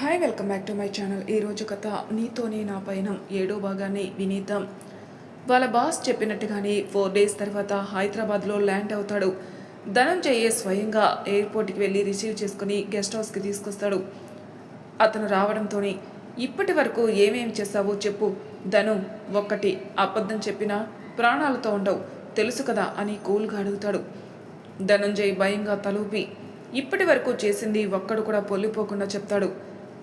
Hi welcome back to my channel ఈరోజు కథ నీతోనే నా పయనం ఏడో భాగాన్ని వినీతం వాళ్ళ బాస్ చెప్పినట్టుగానే ఫోర్ డేస్ తర్వాత హైదరాబాద్లో ల్యాండ్ అవుతాడు. ధనంజయ్యే స్వయంగా ఎయిర్పోర్ట్కి వెళ్ళి రిసీవ్ చేసుకుని గెస్ట్ హౌస్కి తీసుకొస్తాడు. అతను రావడంతోనే ఇప్పటి వరకు ఏమేం చేస్తావో చెప్పు. ధను ఒక్కటి అబద్ధం చెప్పినా ప్రాణాలతో ఉండవు. తెలుసు కదా అని కూల్గా అడుగుతాడు. ధనంజయ్ భయంగా తలూపి ఇప్పటి వరకు చేసింది ఒక్కడు కూడా పొల్లిపోకుండా చెప్తాడు.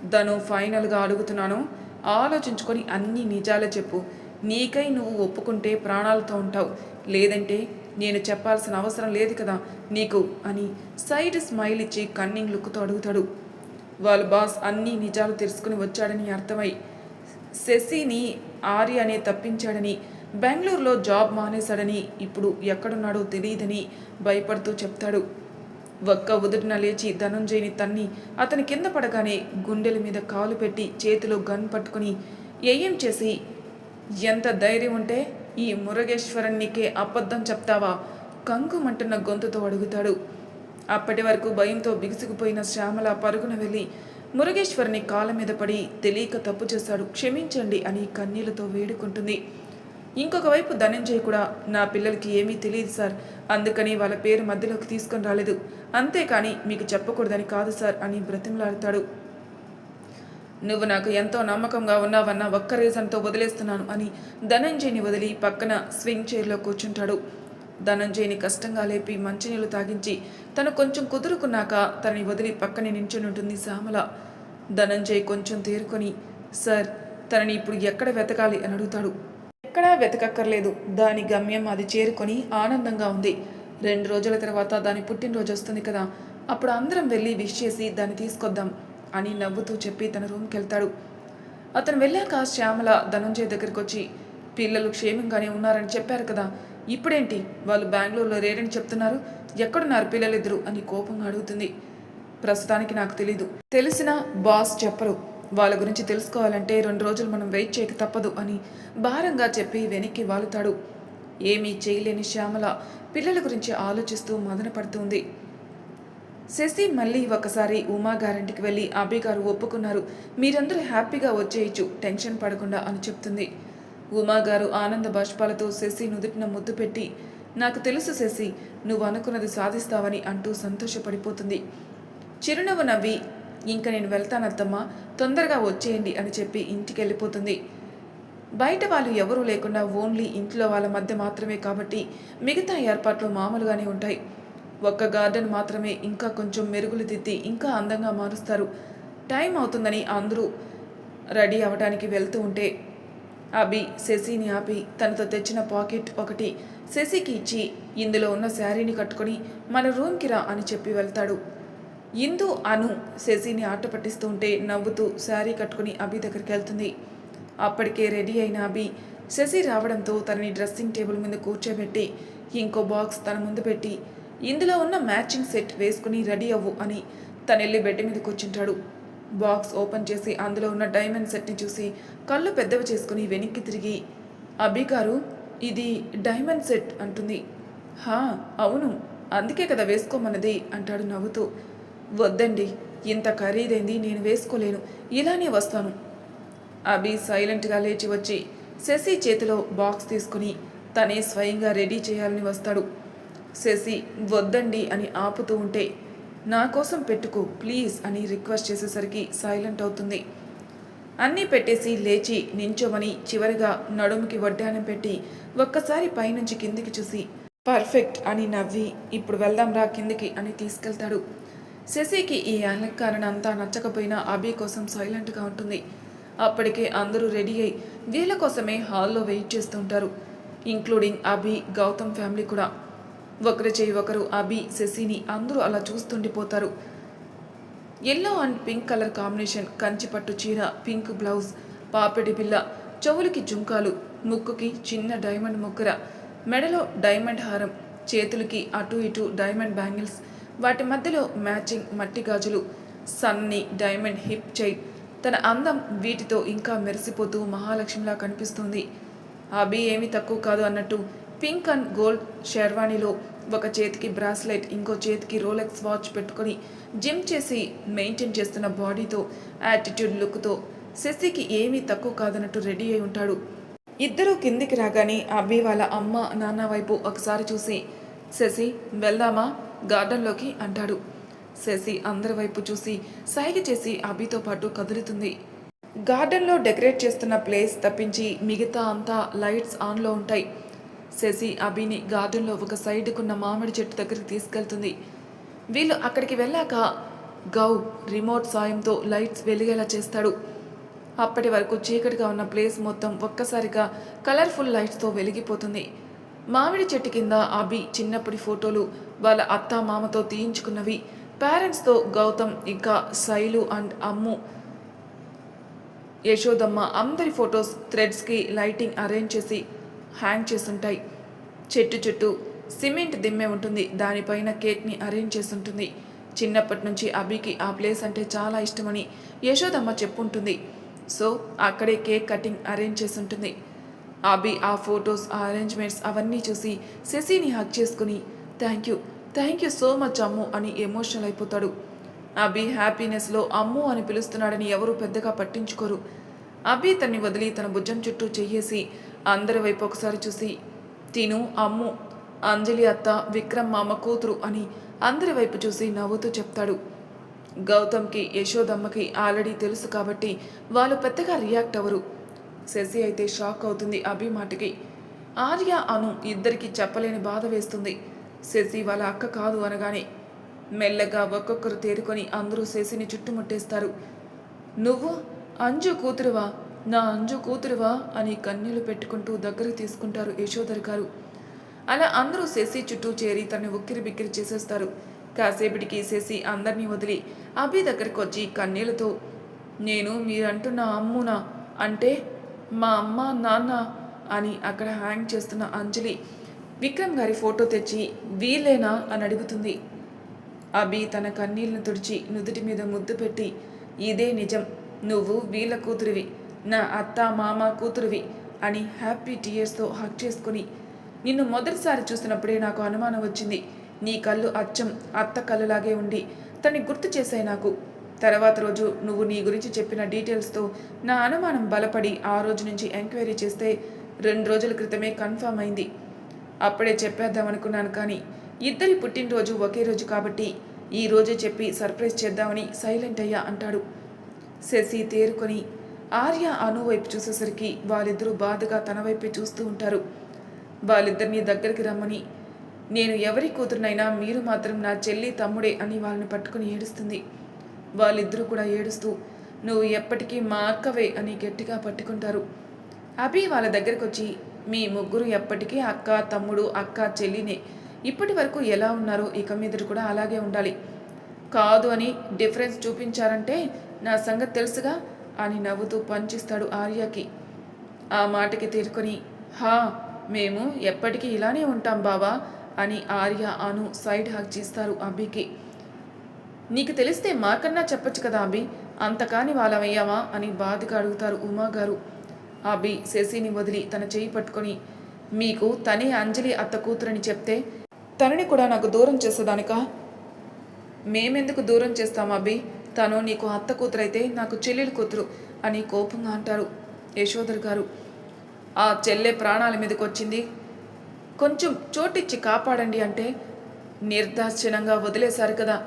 ధను ఫైనల్గా అడుగుతున్నాను. ఆలోచించుకొని అన్ని నిజాలే చెప్పు. నీకై నువ్వు ఒప్పుకుంటే ప్రాణాలతో ఉంటావు. లేదంటే నేను చెప్పాల్సిన అవసరం లేదు కదా నీకు అని సైడ్ స్మైల్ ఇచ్చి కన్నింగ్ లుక్తో అడుగుతాడు. వాళ్ళ బాస్ అన్ని నిజాలు తెలుసుకుని వచ్చాడని అర్థమై శశిని ఆర్య అనే తప్పించాడని బెంగళూరులో జాబ్ మానేశాడని ఇప్పుడు ఎక్కడున్నాడో తెలియదని భయపడుతూ చెప్తాడు. ఒక్క ఉదుటిన లేచి ధనంజయ్ని తన్ని అతని కింద పడగానే గుండెల మీద కాలు పెట్టి చేతిలో గన్ పట్టుకుని ఏం చేసి ఎంత ధైర్యం ఉంటే ఈ మురుగేశ్వరన్నికే అబద్ధం చెప్తావా కంకుమంటున్న గొంతుతో అడుగుతాడు. అప్పటి వరకు భయంతో బిగుసుకుపోయిన శ్యామల పరుగున వెళ్ళి మురుగేశ్వరుని కాళ్ళ మీద పడి తెలియక తప్పు చేశాడు క్షమించండి అని కన్నీళ్ళతో వేడుకుంటుంది. ఇంకొక వైపు ధనంజయ్ కూడా నా పిల్లలకి ఏమీ తెలియదు సార్. అందుకని వాళ్ళ పేరు మధ్యలోకి తీసుకొని రాలేదు. అంతేకాని మీకు చెప్పకూడదని కాదు సార్ అని బ్రతిమలాడతాడు. నువ్వు నాకు ఎంతో నమ్మకంగా ఉన్నావన్న ఒక్క రీజన్తో వదిలేస్తున్నాను అని ధనంజయ్ని వదిలి పక్కన స్వింగ్ చైర్లో కూర్చుంటాడు. ధనంజయ్ని కష్టంగా లేపి మంచినీళ్ళు తాగించి తను కొంచెం కుదురుకున్నాక తనని వదిలి పక్కనే నించుని ఉంటుంది శ్యామల. ధనంజయ్ కొంచెం తేరుకొని సార్ తనని ఇప్పుడు ఎక్కడ వెతకాలి అని అడుగుతాడు. ఎక్కడా వెతకక్కర్లేదు. దాని గమ్యం అది చేరుకొని ఆనందంగా ఉంది. రెండు రోజుల తర్వాత దాని పుట్టినరోజు వస్తుంది కదా. అప్పుడు అందరం వెళ్ళి విష్ చేసి దాన్ని తీసుకొద్దాం అని నవ్వుతూ చెప్పి తన రూమ్కి వెళ్తాడు అతను వెళ్ళాక శ్యామల ధనంజయ్ దగ్గరికి వచ్చి పిల్లలు క్షేమంగానే ఉన్నారని చెప్పారు కదా. ఇప్పుడేంటి? వాళ్ళు బెంగళూరులో రేరని చెప్తున్నారు. ఎక్కడున్నారు పిల్లలిద్దరు? అని కోపంగా అడుగుతుంది. ప్రస్తుతానికి నాకు తెలీదు. తెలిసిన బాస్ చెప్పరు. వాళ్ళ గురించి తెలుసుకోవాలంటే రెండు రోజులు మనం వెయిట్ చేయక తప్పదు అని భారంగా చెప్పి వెనక్కి వాలుతాడు. ఏమీ చేయలేని శ్యామల పిల్లల గురించి ఆలోచిస్తూ మదన పడుతుంది శశి మళ్ళీ ఒకసారి ఉమాగారింటికి వెళ్ళి అభి గారు ఒప్పుకున్నారు. మీరందరూ హ్యాపీగా వచ్చేయచ్చు టెన్షన్ పడకుండా అని చెప్తుంది. ఉమా గారు ఆనంద బాష్పాలతో శశి నుదుటిన ముద్దు పెట్టి నాకు తెలుసు శశి నువ్వు అనుకున్నది సాధిస్తావని అంటూ సంతోషపడిపోతుంది. చిరునవ్వు నవ్వి ఇంకా నేను వెళ్తానత్తమ్మా తొందరగా వచ్చేయండి అని చెప్పి ఇంటికి వెళ్ళిపోతుంది బయట వాళ్ళు ఎవరూ లేకుండా ఓన్లీ ఇంట్లో వాళ్ళ మధ్య మాత్రమే కాబట్టి మిగతా ఏర్పాట్లు మామూలుగానే ఉంటాయి. ఒక్క గార్డెన్ మాత్రమే ఇంకా కొంచెం మెరుగులు దిద్ది ఇంకా అందంగా మారుస్తారు. టైం అవుతుందని అందరూ రెడీ అవ్వడానికి వెళ్తూ ఉంటే అభి శశిని ఆపి తనతో తెచ్చిన పాకెట్ ఒకటి శశికి ఇచ్చి ఇందులో ఉన్న శారీని కట్టుకొని మన రూమ్కి రా అని చెప్పి వెళ్తాడు. ఇందు అను శశిని ఆట పట్టిస్తూ ఉంటే నవ్వుతూ శారీ కట్టుకుని అభి దగ్గరికి వెళ్తుంది. అప్పటికే రెడీ అయిన అభి శశి రావడంతో తనని డ్రెస్సింగ్ టేబుల్ మీద కూర్చోబెట్టి ఇంకో బాక్స్ తన ముందు పెట్టి ఇందులో ఉన్న మ్యాచింగ్ సెట్ వేసుకుని రెడీ అవ్వు అని తనెళ్ళి వెళ్ళి బెడ్ మీద కూర్చుంటాడు. బాక్స్ ఓపెన్ చేసి అందులో ఉన్న డైమండ్ సెట్ని చూసి కళ్ళు పెద్దవి చేసుకుని వెనక్కి తిరిగి అభి గారు ఇది డైమండ్ సెట్ అంటుంది. హా అవును అందుకే కదా వేసుకోమన్నది అంటాడు నవ్వుతూ. వద్దండి. ఇంత ఖరీదైంది నేను వేసుకోలేను. ఇలానే వస్తాను. అభి సైలెంట్గా లేచి వచ్చి శశి చేతిలో బాక్స్ తీసుకుని తనే స్వయంగా రెడీ చేయాలని వస్తాడు. శశి వద్దండి అని ఆపుతూ ఉంటే నా కోసం పెట్టుకో ప్లీజ్ అని రిక్వెస్ట్ చేసేసరికి సైలెంట్ అవుతుంది. అన్నీ పెట్టేసి లేచి నించోమని చివరిగా నడుముకి వడ్డానం పెట్టి ఒక్కసారి పైనుంచి కిందికి చూసి పర్ఫెక్ట్ అని నవ్వి ఇప్పుడు వెళ్దాం రా కిందికి అని తీసుకెళ్తాడు. శశికి ఈ అలంకరణ అంతా నచ్చకపోయినా అభి కోసం సైలెంట్గా ఉంటుంది. అప్పటికే అందరూ రెడీ అయి వీళ్ళ కోసమే హాల్లో వెయిట్ చేస్తుంటారు. ఇంక్లూడింగ్ అభి గౌతమ్ ఫ్యామిలీ కూడా. ఒకరి చేయి ఒకరు అభి శశిని అందరూ అలా చూస్తుండిపోతారు. Yellow and pink colour combination Kanchi పట్టు చీర పింక్ బ్లౌజ్ పాపిడి పిల్ల చెవులకి జుంకాలు ముక్కుకి చిన్న డైమండ్ ముక్కర మెడలో డైమండ్ హారం చేతులకి అటు ఇటు డైమండ్ బ్యాంగిల్స్ వాటి మధ్యలో మ్యాచింగ్ మట్టి గాజులు సన్ని డైమండ్ హిప్ చైన్ తన అందం వీటితో ఇంకా మెరిసిపోతూ మహాలక్ష్మిలా కనిపిస్తుంది. అభి ఏమీ తక్కువ కాదు అన్నట్టు పింక్ అండ్ గోల్డ్ షెర్వాణిలో ఒక చేతికి బ్రాస్లెట్ ఇంకో చేతికి రోలెక్స్ వాచ్ పెట్టుకొని జిమ్ చేసి మెయింటైన్ చేస్తున్న బాడీతో యాటిట్యూడ్ లుక్తో శశికి ఏమీ తక్కువ కాదన్నట్టు రెడీ అయి ఉంటాడు. ఇద్దరూ కిందికి రాగానే అభి వాళ్ళ అమ్మ నాన్న వైపు ఒకసారి చూసి శశి వెళ్దామా? గార్డెన్లోకి అంటాడు. శశి అందరి వైపు చూసి సైగ చేసి అభితో పాటు కదులుతుంది. గార్డెన్లో డెకరేట్ చేస్తున్న ప్లేస్ తప్పించి మిగతా అంతా లైట్స్ ఆన్లో ఉంటాయి. శశి అభిని గార్డెన్లో ఒక సైడ్కున్న మామిడి చెట్టు దగ్గరికి తీసుకెళ్తుంది. వీళ్ళు అక్కడికి వెళ్ళాక గౌ రిమోట్ సాయంతో లైట్స్ వెలిగేలా చేస్తాడు. అప్పటి వరకు చీకటిగా ఉన్న ప్లేస్ మొత్తం ఒక్కసారిగా కలర్ఫుల్ లైట్స్తో వెలిగిపోతుంది. మామిడి చెట్టు కింద అభి చిన్నప్పటి ఫోటోలు వాళ్ళ అత్త మామతో తీయించుకున్నవి. పేరెంట్స్తో గౌతమ్ ఇంకా శైలు అండ్ అమ్ము. యశోదమ్మ అందరి ఫొటోస్ థ్రెడ్స్కి లైటింగ్ అరేంజ్ చేసి హ్యాంగ్ చేసుంటాయి చెట్టు చుట్టూ సిమెంట్ దిమ్మె ఉంటుంది. దానిపైన కేక్ని అరేంజ్ చేసి ఉంటుంది చిన్నప్పటి నుంచి అభికి ఆ ప్లేస్ అంటే చాలా ఇష్టమని యశోదమ్మ చెప్పుంటుంది. సో అక్కడే కేక్ కటింగ్ అరేంజ్ చేసి ఉంటుంది అభి ఆ ఫొటోస్ ఆ అరేంజ్మెంట్స్ అవన్నీ చూసి శశిని హక్ చేసుకుని thank you thank you so much Ammu అని ఎమోషనల్ అయిపోతాడు. అభి హ్యాపీనెస్లో అమ్ము అని పిలుస్తున్నాడని ఎవరు పెద్దగా పట్టించుకోరు. అభి తన్ని వదిలి తన భుజం చుట్టూ చెయ్యేసి అందరి వైపు ఒకసారి చూసి తిను అమ్ము అంజలి అత్త విక్రమ్ మామ కూతురు అని అందరి వైపు చూసి నవ్వుతూ చెప్తాడు. గౌతమ్కి యశోదమ్మకి ఆల్రెడీ తెలుసు కాబట్టి వాళ్ళు పెద్దగా రియాక్ట్ అవ్వరు. శశి అయితే షాక్ అవుతుంది అభి మాటకి. ఆర్య అను ఇద్దరికి చెప్పలేని బాధ వేస్తుంది. శశి వాళ్ళ అక్క కాదు అనగానే మెల్లగా ఒక్కొక్కరు తేరుకొని అందరూ శశిని చుట్టుముట్టేస్తారు. నువ్వు అంజు కూతురువా? నా అంజు కూతురువా? అని కన్నీళ్ళు పెట్టుకుంటూ దగ్గర తీసుకుంటారు యశోధర్ గారు. అలా అందరూ శశి చుట్టూ చేరి తనని ఉక్కిరి బిక్కిరి చేసేస్తారు. కాసేపటికి శశి అందరినీ వదిలి అభి దగ్గరికి వచ్చి కన్నీళ్ళతో నేను మీరంటున్న అమ్మునా? అంటే మా అమ్మ నాన్న అని అక్కడ హ్యాంగ్ చేస్తున్న అంజలి విక్రమ్ గారి ఫోటో తెచ్చి వీలేనా అని అడుగుతుంది. అభి తన కన్నీళ్ళను తుడిచి నుదుటి మీద ముద్దు పెట్టి ఇదే నిజం నువ్వు వీళ్ళ కూతురివి నా అత్త మామ కూతురివి అని హ్యాపీ టీయర్స్తో హక్ చేసుకుని నిన్ను మొదటిసారి చూసినప్పుడే నాకు అనుమానం వచ్చింది. నీ కళ్ళు అచ్చం అత్త కళ్ళులాగే ఉండి తన్ని గుర్తు చేశాయి నాకు. తర్వాత రోజు నువ్వు నీ గురించి చెప్పిన డీటెయిల్స్తో నా అనుమానం బలపడి ఆ రోజు నుంచి ఎంక్వైరీ చేస్తే రెండు రోజుల క్రితమే కన్ఫర్మ్ అయింది. అప్పుడే చెప్పేద్దాం అనుకున్నాను కానీ ఇద్దరి పుట్టినరోజు ఒకే రోజు కాబట్టి ఈ రోజే చెప్పి సర్ప్రైజ్ చేద్దామని సైలెంట్ అయ్యా అంటాడు. శశి తేరుకొని ఆర్య అను వైపు చూసేసరికి వాళ్ళిద్దరూ బాధగా తన వైపే చూస్తూ ఉంటారు. వాళ్ళిద్దరినీ దగ్గరికి రమ్మని నేను ఎవరి కూతురునైనా మీరు మాత్రం నా చెల్లి తమ్ముడే అని వాళ్ళని పట్టుకుని ఏడుస్తుంది. వాళ్ళిద్దరూ కూడా ఏడుస్తూ నువ్వు ఎప్పటికీ మా అక్కవే అని గట్టిగా పట్టుకుంటారు. అభి వాళ్ళ దగ్గరకు వచ్చి మీ ముగ్గురు ఎప్పటికీ అక్క తమ్ముడు అక్క చెల్లినే. ఇప్పటి వరకు ఎలా ఉన్నారో ఇక మీదటి కూడా అలాగే ఉండాలి. కాదు అని డిఫరెన్స్ చూపించారంటే నా సంగతి తెలుసుగా అని నవ్వుతూ పంచిస్తాడు ఆర్యకి. ఆ మాటకి తీరుకొని హా మేము ఎప్పటికీ ఇలానే ఉంటాం బావా అని ఆర్య అను సైడ్ హక్ చేస్తారు అభికి. నీకు తెలిస్తే మాకన్నా చెప్పొచ్చు కదా అభి అంతకాని వాళ్ళమయ్యావా అని బాధగా అడుగుతారు ఉమాగారు. అభి శశిని వదిలి తన చేయి పట్టుకొని మీకు తనే అంజలి అత్త కూతురని చెప్తే తనని కూడా నాకు దూరం చేసేదానిక? మేమెందుకు దూరం చేస్తాం అభి? తను నీకు అత్త కూతురైతే నాకు చెల్లెలు కూతురు అని కోపంగా అంటారు యశోధర్ గారు. ఆ చెల్లె ప్రాణాల మీదకి వచ్చింది. కొంచెం చోటిచ్చి కాపాడండి అంటే నిర్దాక్షిణంగా వదిలేశారు కదా.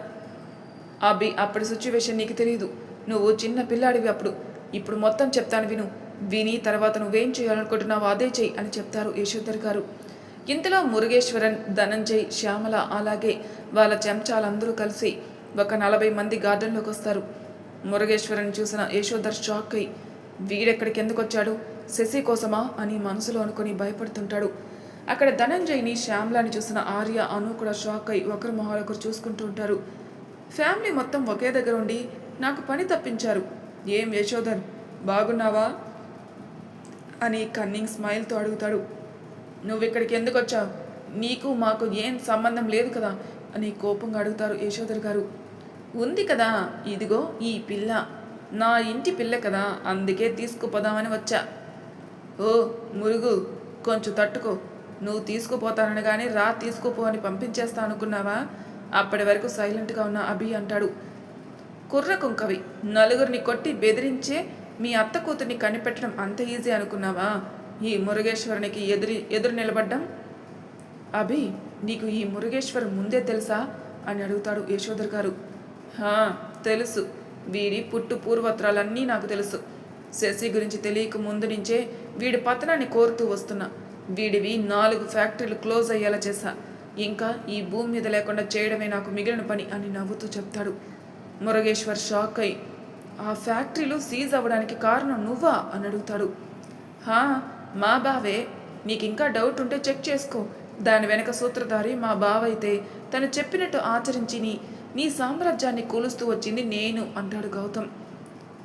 అభి అప్పటి సిచ్యువేషన్ నీకు తెలియదు నువ్వు చిన్న పిల్లాడివి అప్పుడు. ఇప్పుడు మొత్తం చెప్తాను విను. విని తర్వాత నువ్వేం చేయాలనుకుంటున్నావు అదే చెయ్యి అని చెప్తారు యశోధర్ గారు. ఇంతలో మురుగేశ్వరన్ ధనంజయ్ శ్యామల అలాగే వాళ్ళ చెంచాలందరూ కలిసి ఒక నలభై మంది గార్డెన్లోకి వస్తారు. మురుగేశ్వరన్ చూసిన యశోధర్ షాక్ అయి వీడెక్కడికి ఎందుకు వచ్చాడు? శశి కోసమా? అని మనసులో అనుకుని భయపడుతుంటాడు. అక్కడ ధనంజయ్ని శ్యామలాని చూసిన ఆర్య అను కూడా షాక్ అయి ఒకరు మొహాలు ఒకరు చూసుకుంటూ ఉంటారు. ఫ్యామిలీ మొత్తం ఒకే దగ్గర ఉండి నాకు పని తప్పించారు. ఏం యశోధర్? బాగున్నావా? అని కన్నింగ్ స్మైల్తో అడుగుతాడు. నువ్వు ఇక్కడికి ఎందుకు వచ్చావు నీకు మాకు ఏం సంబంధం లేదు కదా? అని కోపంగా అడుగుతారు యశోధర్ గారు. ఉంది కదా ఇదిగో ఈ పిల్ల. నా ఇంటి పిల్ల కదా అందుకే తీసుకుపోదామని వచ్చా. ఓ మురుగు కొంచెం తట్టుకో. నువ్వు తీసుకుపోతానని కానీ రా తీసుకుపో అని పంపించేస్తా అనుకున్నావా? అప్పటి వరకు సైలెంట్గా ఉన్న అభి అంటాడు. కుర్ర కుంకవి నలుగురిని కొట్టి బెదిరించే మీ అత్త కూతుర్ని కనిపెట్టడం అంత ఈజీ అనుకున్నావా? ఈ మురుగేశ్వరునికి ఎదురు ఎదురు నిలబడ్డం? అభి నీకు ఈ మురుగేశ్వర్ ముందే తెలుసా? అని అడుగుతాడు యశోధర్ గారు. తెలుసు. వీడి పుట్టు పూర్వత్రాలన్నీ నాకు తెలుసు. శశి గురించి తెలియక ముందు నుంచే వీడి పతనాన్ని కోరుతూ వస్తున్నా. వీడివి నాలుగు ఫ్యాక్టరీలు క్లోజ్ అయ్యేలా చేశా. ఇంకా ఈ భూమి మీద లేకుండా చేయడమే నాకు మిగిలిన పని అని నవ్వుతూ చెప్తాడు. మురుగేశ్వర్ షాక్ అయి ఆ ఫ్యాక్టరీలు సీజ్ అవ్వడానికి కారణం నువ్వా? అని అడుగుతాడు. హా మా బావే. నీకు ఇంకా డౌట్ ఉంటే చెక్ చేసుకో. దాని వెనక సూత్రధారి మా బావ అయితే తను చెప్పినట్టు ఆచరించి నీ నీ సామ్రాజ్యాన్ని కూలుస్తూ వచ్చింది నేను అంటాడు గౌతమ్.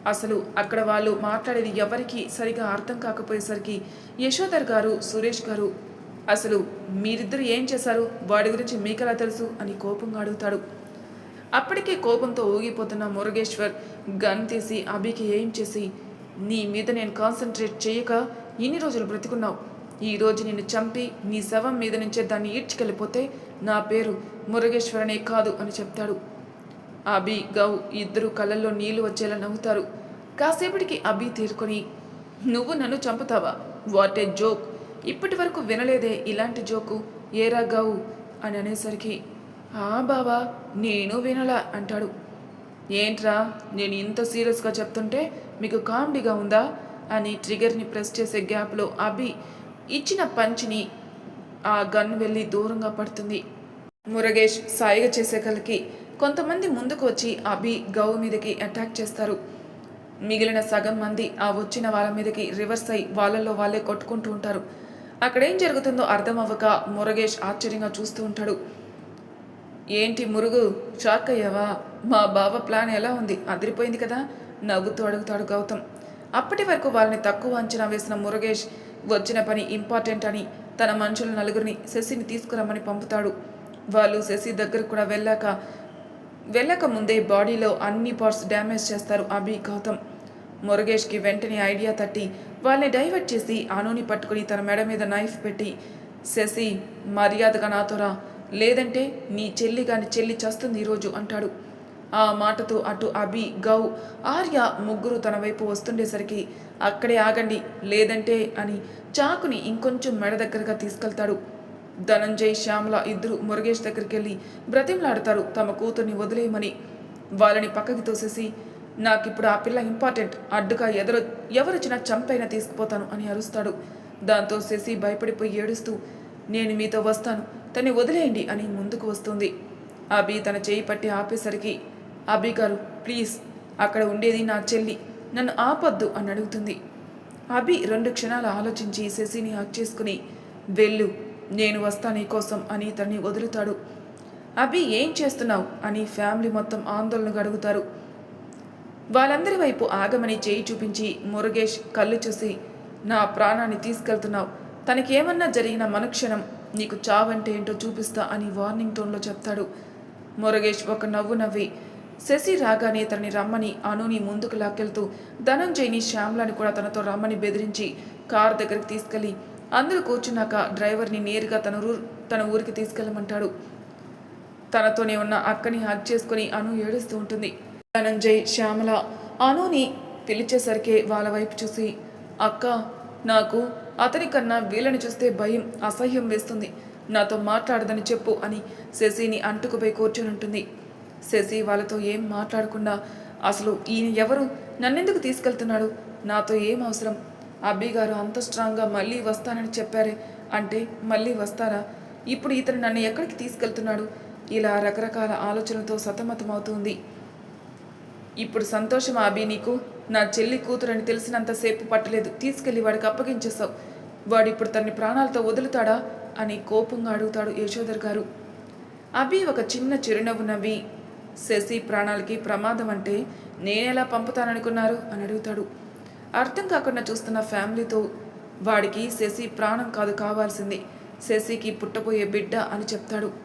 అసలు అక్కడ వాళ్ళు మాట్లాడేది ఎవరికి సరిగా అర్థం కాకపోయేసరికి యశోధర్ గారు సురేష్ గారు అసలు మీరిద్దరు ఏం చేశారు? వాడి గురించి మీకెలా తెలుసు? అని కోపంగా అడుగుతాడు. అప్పటికే కోపంతో ఊగిపోతున్న మురుగేశ్వర్ గన్ తీసి అభికి ఏం చేసి నీ మీద నేను కాన్సన్ట్రేట్ చేయక ఇన్ని రోజులు బ్రతికున్నావు. ఈ రోజు నిన్ను చంపి నీ శవం మీద నుంచే దాన్ని ఈడ్చుకెళ్ళిపోతే నా పేరు మురుగేశ్వరనే కాదు అని చెప్తాడు. అభి గౌ ఇద్దరు కళ్ళల్లో నీళ్ళు వచ్చేలా నవ్వుతారు. కాసేపటికి అభి తీరుకొని నువ్వు నన్ను చంపుతావా? What a joke. ఇప్పటి వరకు వినలేదే ఇలాంటి జోకు. ఏరా గౌ అని అనేసరికి ఆ బావా నేను వినలా అంటాడు. ఏంట్రా నేను ఇంత సీరియస్గా చెప్తుంటే మీకు కామెడీగా ఉందా? అని ట్రిగర్ని ప్రెస్ చేసే గ్యాప్లో అభి ఇచ్చిన పంచిని ఆ గన్ వెళ్ళి దూరంగా పడుతుంది. మురగేష్ సాయిగా చేసే కలికి కొంతమంది ముందుకు వచ్చి అభి గౌ మీదకి అటాక్ చేస్తారు. మిగిలిన సగం మంది ఆ వచ్చిన వాళ్ళ మీదకి రివర్స్ అయి వాళ్ళల్లో వాళ్ళే కొట్టుకుంటూ ఉంటారు. అక్కడ ఏం జరుగుతుందో అర్థం అవ్వక మురగేష్ ఆశ్చర్యంగా చూస్తూ ఉంటాడు. ఏంటి మురుగు షాక్ అయ్యావా? మా బావ ప్లాన్ ఎలా ఉంది? అదిరిపోయింది కదా? నవ్వుతూ అడుగుతాడు గౌతమ్. అప్పటి వరకు వాళ్ళని తక్కువ అంచనా వేసిన మురుగేష్ వచ్చిన పని ఇంపార్టెంట్ అని తన మనుషుల నలుగురిని శశిని తీసుకురమ్మని పంపుతాడు. వాళ్ళు శశి దగ్గరకు కూడా వెళ్ళాక వెళ్ళక ముందే బాడీలో అన్ని పార్ట్స్ డ్యామేజ్ చేస్తారు అభి గౌతమ్. మురుగేష్కి వెంటనే ఐడియా తట్టి వాళ్ళని డైవర్ట్ చేసి అనుని పట్టుకుని తన మెడ మీద నైఫ్ పెట్టి శశి మర్యాదగా నాతో రా. లేదంటే నీ చెల్లి కాని చెల్లి చస్తుంది ఈరోజు అంటాడు. ఆ మాటతో అటు అభి గౌ ఆర్య ముగ్గురు తన వైపు వస్తుండేసరికి అక్కడే ఆగండి లేదంటే అని చాకుని ఇంకొంచెం మెడ దగ్గరగా తీసుకెళ్తాడు. ధనంజయ్ శ్యామల ఇద్దరు మురుగేష్ దగ్గరికి వెళ్ళి బ్రతిమలాడతారు తమ కూతుర్ని వదిలేయమని. వాళ్ళని పక్కకి తోసేసి నాకిప్పుడు ఆ పిల్ల ఇంపార్టెంట్ అడ్డుగా ఎదరు ఎవరొచ్చినా చంపైనా తీసుకుపోతాను అని అరుస్తాడు. దాంతో శశి భయపడిపోయి ఏడుస్తూ నేను మీతో వస్తాను తన్ని వదిలేయండి అని ముందుకు వస్తుంది. అభి తన చేయి పట్టి ఆపేసరికి అభి గారు ప్లీజ్ అక్కడ ఉండేది నా చెల్లి. నన్ను ఆపొద్దు అని అడుగుతుంది. అభి రెండు క్షణాలు ఆలోచించి శశిని హక్ చేసుకుని వెళ్ళు నేను వస్తా నీకోసం అని తన్ని వదులుతాడు. అభి ఏం చేస్తున్నావు? అని ఫ్యామిలీ మొత్తం ఆందోళనగా అడుగుతారు. వాళ్ళందరి వైపు ఆగమని చేయి చూపించి మురుగేష్ కళ్ళు చూసి నా ప్రాణాన్ని తీసుకెళ్తున్నావు. తనకేమన్నా జరిగిన మనుక్షణం నీకు చావంటే ఏంటో చూపిస్తా అని వార్నింగ్ టోన్లో చెప్తాడు. మురుగేష్ ఒక నవ్వు నవ్వి శశి రాగానే తనని రమ్మని అనుని ముందుకు లాక్కెళ్తూ ధనంజయ్ని శ్యామ్లని కూడా తనతో రమ్మని బెదిరించి కార్ దగ్గరికి తీసుకెళ్ళి అందరూ కూర్చున్నాక డ్రైవర్ని నేరుగా తన ఊరు తన ఊరికి తీసుకెళ్ళమంటాడు. తనతోనే ఉన్న అక్కని హక్ చేసుకుని అను ఏడుస్తూ ఉంటుంది. ధనంజయ్ శ్యామల అనుని పిలిచేసరికి వాళ్ళ వైపు చూసి అక్క నాకు అతని కన్నా వీళ్ళని చూస్తే భయం అసహ్యం వేస్తుంది. నాతో మాట్లాడదని చెప్పు అని శశిని అంటుకుపోయి కూర్చొని ఉంటుంది శశి వాళ్ళతో ఏం మాట్లాడకుండా అసలు ఈయన ఎవరు? నన్నెందుకు తీసుకెళ్తున్నాడు? నాతో ఏం అవసరం? అబ్బి గారు అంత స్ట్రాంగ్గా మళ్ళీ వస్తానని చెప్పారే అంటే మళ్ళీ వస్తారా? ఇప్పుడు ఇతను నన్ను ఎక్కడికి తీసుకెళ్తున్నాడు? ఇలా రకరకాల ఆలోచనలతో సతమతమవుతుంది ఇప్పుడు సంతోషం అభి నీకు నా చెల్లి కూతురని తెలిసినంతసేపు పట్టలేదు. తీసుకెళ్ళి వాడికి అప్పగించేస్తావు వాడు ఇప్పుడు తన్ని ప్రాణాలతో వదులుతాడా అని కోపంగా అడుగుతాడు యశోధర్ గారు. అభి ఒక చిన్న చిరునవ్వు నవ్వి శశి ప్రాణాలకి ప్రమాదం అంటే నేనెలా పంపుతాననుకున్నారు అని అడుగుతాడు. అర్థం కాకుండా చూస్తున్న ఫ్యామిలీతో వాడికి శశి ప్రాణం కాదు కావాల్సింది. శశికి పుట్టబోయే బిడ్డ అని చెప్తాడు.